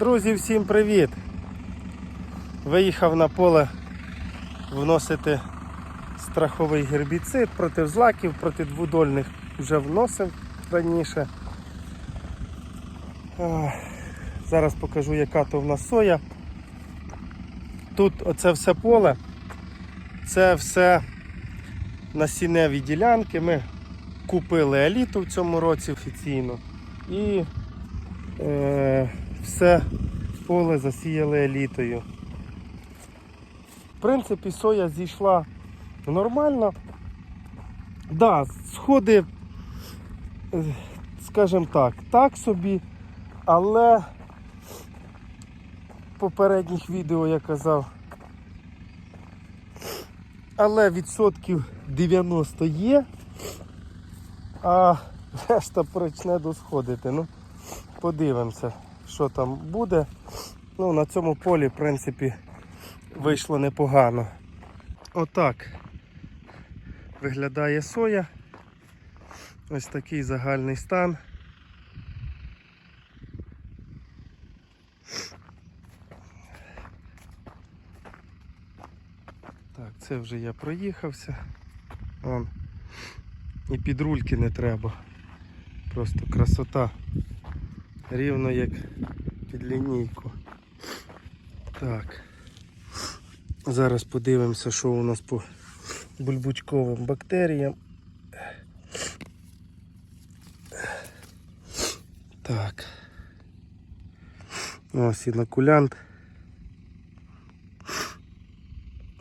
Друзі, всім привіт! Виїхав на поле вносити страховий гербіцид проти злаків, проти двудольних вже вносив раніше. Зараз покажу, яка то в нас соя. Тут оце все поле, це все насінневі ділянки. Ми купили еліту в цьому році офіційно. І е, все поле засіяли елітою. В принципі, соя зійшла нормально. Да, сходи, е, скажімо так, так собі, але в попередніх відео я казав, але відсотків 90 є, а решта почне досходити. Ну, подивимося, що там буде. Ну, на цьому полі, в принципі, вийшло непогано. Отак виглядає соя. Ось такий загальний стан. Так, це вже я проїхався. Вон. І під рульки не треба. Просто красота. Рівно як під лінійку. Так. Зараз подивимося, що у нас по бульбучковим бактеріям. Так. Ось інокулянт.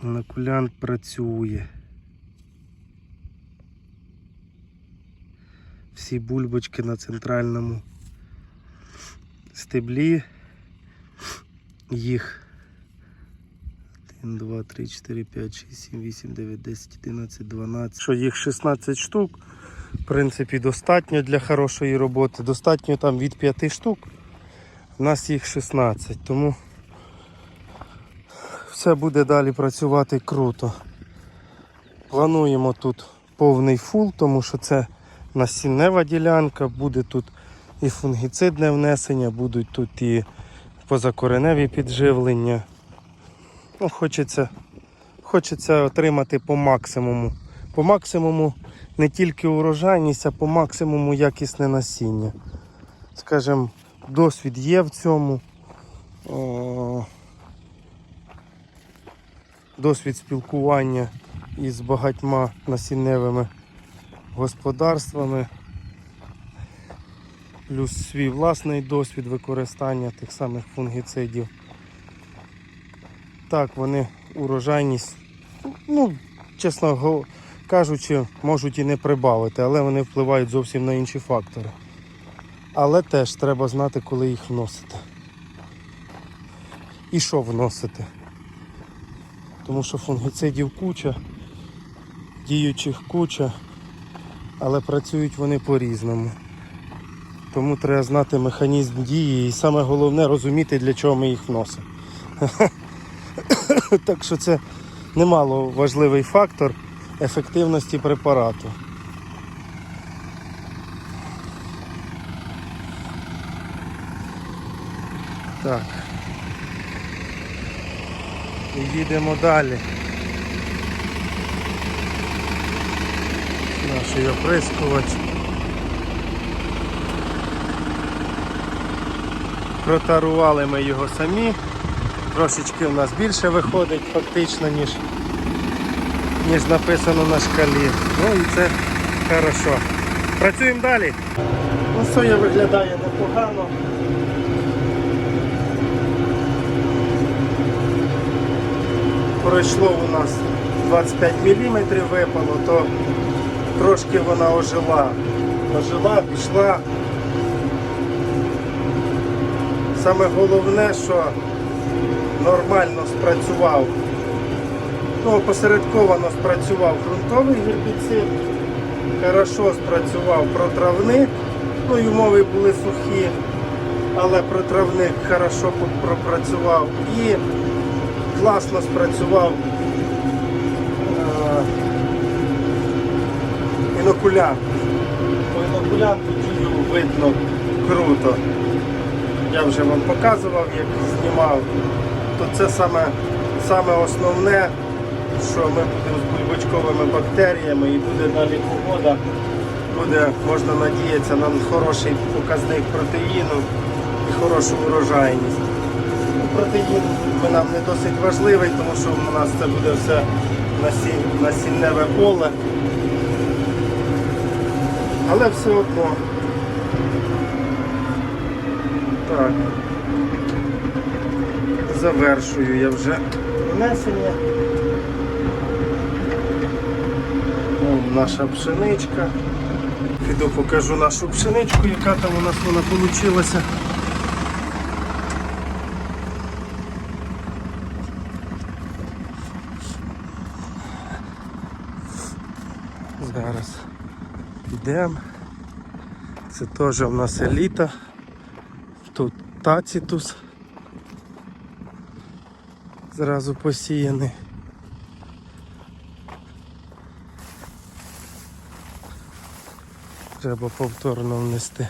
Інокулянт працює. Всі бульбочки на центральному стеблі. Їх 1, 2, 3, 4, 5, 6, 7, 8, 9, 10, 11, 12. Що їх 16 штук. В принципі, достатньо для хорошої роботи. Достатньо там від 5 штук. У нас їх 16, тому все буде далі працювати круто. Плануємо тут повний фул, тому що це насіннева ділянка, буде тут і фунгіцидне внесення, будуть тут і позакореневі підживлення. Ну, хочеться, хочеться отримати по максимуму. По максимуму не тільки урожайність, а по максимуму якісне насіння. Скажем, досвід є в цьому. Досвід спілкування із багатьма насінневими господарствами, плюс свій власний досвід використання тих самих фунгіцидів. Так, вони урожайність, ну, чесно кажучи, можуть і не прибавити, але вони впливають зовсім на інші фактори. Але теж треба знати, коли їх вносити. І що вносити. Тому що фунгіцидів куча, діючих куча, але працюють вони по-різному. Тому треба знати механізм дії і саме головне розуміти, для чого ми їх вносимо. Так що це немало важливий фактор ефективності препарату. Так. Їдемо далі. Наш оприскувач. Протарували ми його самі. Трошечки у нас більше виходить фактично, ніж, ніж написано на шкалі. Ну і це хорошо. Працюємо далі. Ну, соя виглядає непогано. Пройшло у нас 25 мм випало, то трошки вона ожила. Ожила, пішла. Саме головне, що нормально спрацював. Ну, опосередковано спрацював ґрунтовий гербіцид, хорошо спрацював протравник, ну і умови були сухі, але протравник хорошо пропрацював і класно спрацював е, інокулянт. По інокулянту видно круто. Я вже вам показував, як знімав, то це саме, саме основне, що ми будемо з бульбочковими бактеріями і буде далі погода. Буде, можна надіятися на хороший показник протеїну і хорошу урожайність. Ну, Протеїн нам не досить важливий, тому що у нас це буде все насінневе поле. Але все одно. Так. Завершую я вже внесення. Вон наша пшеничка. Піду покажу нашу пшеничку, яка там у нас вона вийшла. Зараз підемо. Це теж у нас еліта. Тут тацітус. Зразу посіяний. Треба повторно внести.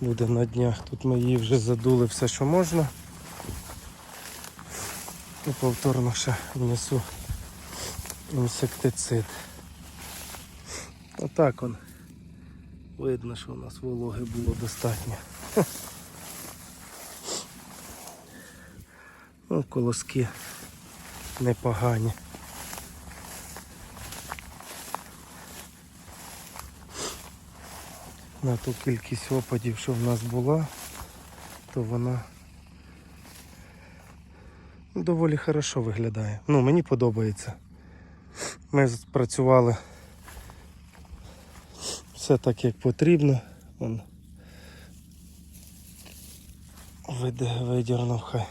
Буде на днях. Тут ми її вже задули все, що можна. І повторно ще внесу інсектицид. Отак он. Видно, що у нас вологи було достатньо. Ну, колоски непогані. На ту кількість опадів, що в нас була, то вона доволі хорошо виглядає. Ну, мені подобається. Ми спрацювали все так, як потрібно. Вон. Видірнув хай.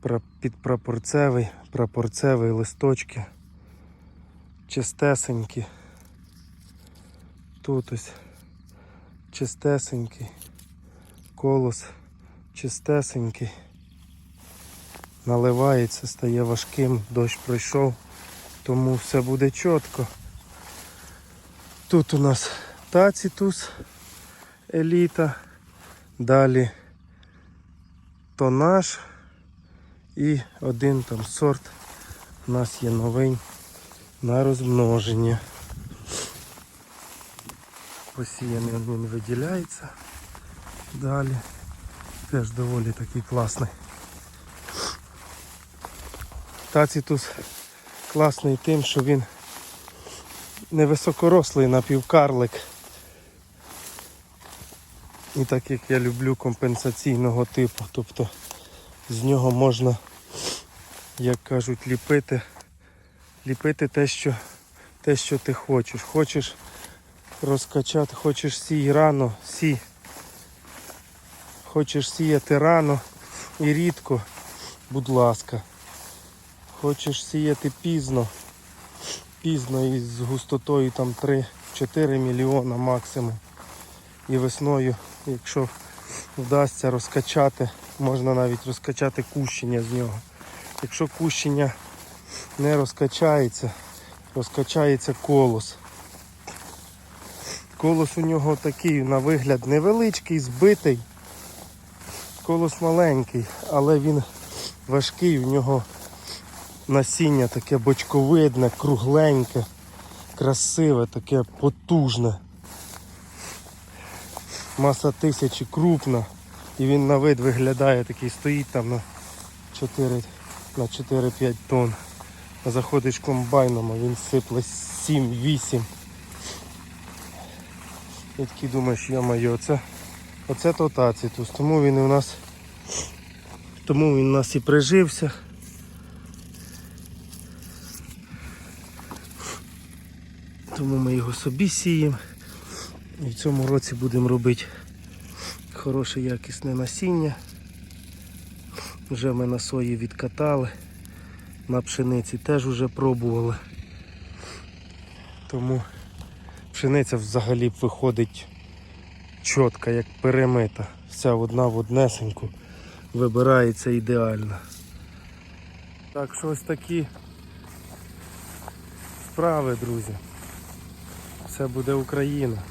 Пра- Підпрапорцевий, прапорцевий листочки. Чистесенькі. Тут ось чистесенький. Колос чистесенький. Наливається, стає важким, дощ пройшов, тому все буде чітко. Тут у нас тацітус еліта, далі тонаж і один там сорт у нас є новий на розмноження. Посіяний він виділяється. Далі теж доволі такий класний. Тацітус класний тим, що він невисокорослий напівкарлик. І так як я люблю компенсаційного типу, тобто з нього можна, як кажуть, ліпити, ліпити те, що, те, що ти хочеш. Хочеш розкачати, хочеш сій рано, сій. Хочеш сіяти рано і рідко, будь ласка. Хочеш сіяти пізно, пізно і з густотою там 3-4 мільйона максимум. І весною, якщо вдасться розкачати, можна навіть розкачати кущення з нього. Якщо кущення не розкачається, розкачається колос. Колос у нього такий на вигляд невеличкий, збитий. Колос маленький, але він важкий, в нього насіння таке бочковидне, кругленьке, красиве, таке потужне. Маса тисячі крупна. І він на вид виглядає такий, стоїть там на 4 на 4-5 тонн. Заходиш комбайном, а він сипле 7-8. І такий думаєш, йо-моє, оце, оце то тацитус. Тому він у нас тому він у нас і прижився. Тому ми його собі сіємо. І в цьому році будемо робити хороше якісне насіння. Вже ми на сої відкатали, на пшениці теж вже пробували. Тому пшениця взагалі виходить чітка, як перемита. Вся одна в однесеньку вибирається ідеально. Так що ось такі справи, друзі. Все буде Україна.